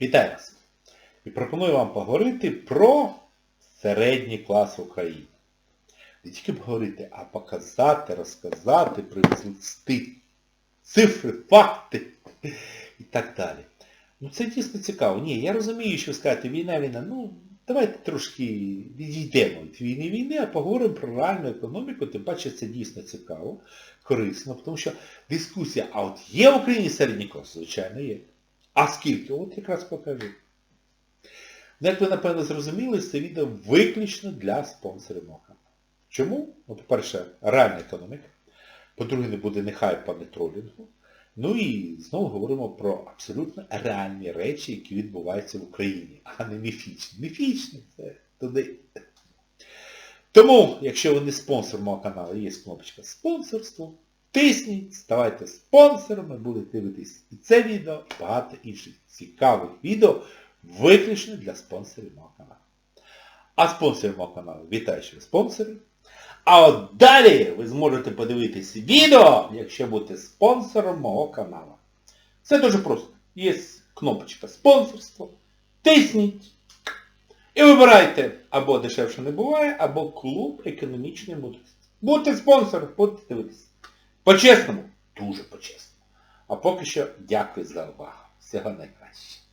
Вітаю вас! І пропоную вам поговорити про середній клас України. Не тільки поговорити, а показати, розказати, привести цифри, факти і так далі. Ну це дійсно цікаво. Ні, я розумію, що скажете, війна, війна, ну давайте трошки відійдемо від війни війни, а поговоримо про реальну економіку, тим паче це дійсно цікаво, корисно, тому що дискусія, а от є в Україні середній клас? Звичайно, є. А скільки? От якраз покажу. Як ви, напевно, зрозуміли, це відео виключно для спонсорів мого каналу. Чому? Ну, по-перше, реальна економіка. По-друге, не буде не хайпа, не тролінгу. Ну і знову говоримо про абсолютно реальні речі, які відбуваються в Україні, а не міфічні. Міфічні це туди. Тому, якщо ви не спонсор мого каналу, є кнопочка спонсорство, тисніть, ставайте спонсорами, будете дивитись і це відео, і багато інших цікавих відео, виключно для спонсорів мого каналу. А спонсорів мого каналу, вітаю, що спонсори. А от далі ви зможете подивитись відео, якщо будете спонсором мого каналу. Це дуже просто. Є кнопочка спонсорство. Тисніть. І вибирайте або дешевше не буває, або клуб економічної мудрості. Будьте спонсором, будете дивитися. По-чесному, дуже по-чесному. А поки що дякую за увагу. Всього найкращого.